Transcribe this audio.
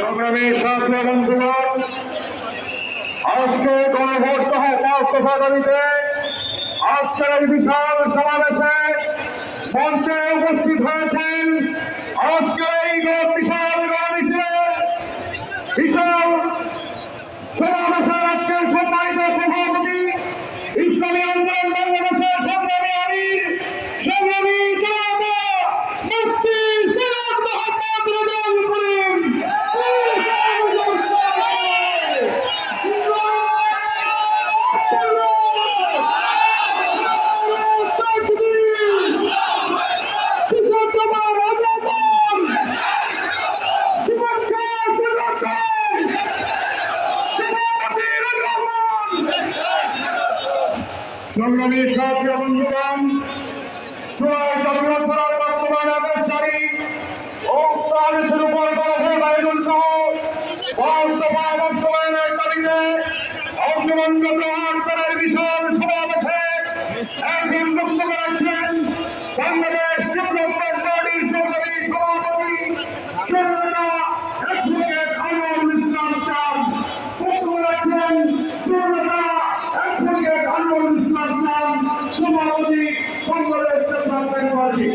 সংগ্রামী বন্ধুগণ আজকে গণভোট সহ পাঁচ দফা দাবিতে আজকের বিশাল সমাবেশে মঞ্চে সংগ্রামী সাথী বন্ধুগণ চূড়ায় ছড়ার বর্তমান অগ্নিবন্ধ গ্রহণ করার বিশাল সমাবেশে এখন বক্তব্য রাখছেন বাংলাদেশ ডেভেলপমেন্ট পার্টির সংগ্রামী সভাপতি জনতা অ্যাডভোকেট আনোয়ারুল ইসলাম চাঁদ বক্তব্য রাখছেন জনতা অ্যাডভোকেট আনোয়ারুল ইসলাম চাঁদ সভাপতি বাংলাদেশ ডেভেলপমেন্ট পার্টি